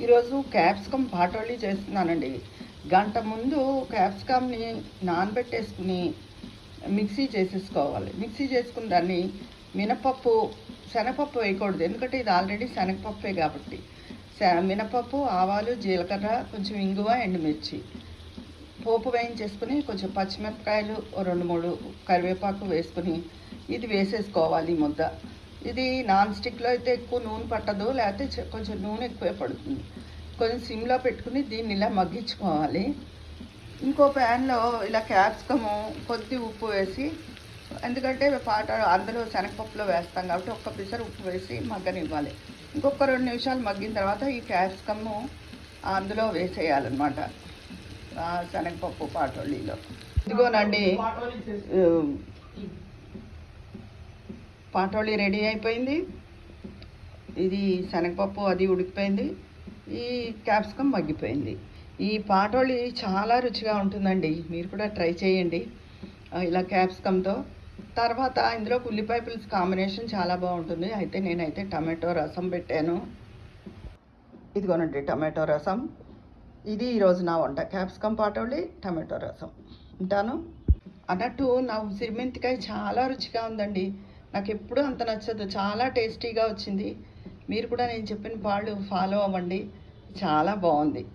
ఈరోజు క్యాప్సికమ్ పాటోళ్ళీ చేస్తున్నానండి. గంట ముందు క్యాప్సికమ్ని నానబెట్టేసుకుని మిక్సీ చేసేసుకోవాలి. మిక్సీ చేసుకున్న దాన్ని మినపప్పు శనగపప్పు వేయకూడదు. ఎందుకంటే ఇది ఆల్రెడీ శనగపప్పే కాబట్టి. శ- మినపప్పు ఆవాలు జీలకర్ర కొంచెం ఇంగువ ఎండుమిర్చి. పోపు వేయించేసుకుని కొంచెం పచ్చిమిరపకాయలు రెండు మూడు కరివేపాకు వేసుకుని ఇది వేసేసుకోవాలి ముద్ద. ఇది నాన్ స్టిక్లో అయితే ఎక్కువ నూనె పట్టదు లేకపోతే కొంచెం నూనె ఎక్కువే పడుతుంది. కొంచెం సిమ్లో పెట్టుకుని దీన్ని ఇలా మగ్గించుకోవాలి. ఇంకో ప్యాన్లో ఇలా క్యాప్సికము కొద్ది ఉప్పు వేసి ఎందుకంటే పాట అందులో శనగపప్పులో వేస్తాం కాబట్టి ఒక్క పిసరు ఉప్పు వేసి మగ్గనివ్వాలి. ఇంకొక రెండు నిమిషాలు మగ్గిన తర్వాత ఈ క్యాప్సికము అందులో వేసేయాలన్నమాట. శనగపప్పు పాటోళ్ళీలో. ఇదిగోనండి పాటోళీ రెడీ అయిపోయింది. ఇది శనగపప్పు అది ఉడికిపోయింది. ఈ క్యాప్సికమ్ మగ్గిపోయింది. ఈ పాటోళి చాలా రుచిగా ఉంటుందండి. మీరు కూడా ట్రై చేయండి. ఇలా క్యాప్సికమ్తో తర్వాత ఇందులో ఉల్లిపాయ పులుసు కాంబినేషన్ చాలా బాగుంటుంది. అయితే నేనైతే టమాటో రసం పెట్టాను. ఇదిగోనండి టమాటో రసం. ఇది ఈరోజు నా వంట. క్యాప్సికమ్ పాటోళ్ళి టమాటో రసం. ఉంటాను. అన్నట్టు నా సిరిమెంతికాయ చాలా రుచిగా ఉందండి. నాకు ఎప్పుడూ అంత నచ్చదు. చాలా టేస్టీగా వచ్చింది. మీరు కూడా నేను చెప్పిన పాళ్ళు ఫాలో అవ్వండి. చాలా బాగుంది.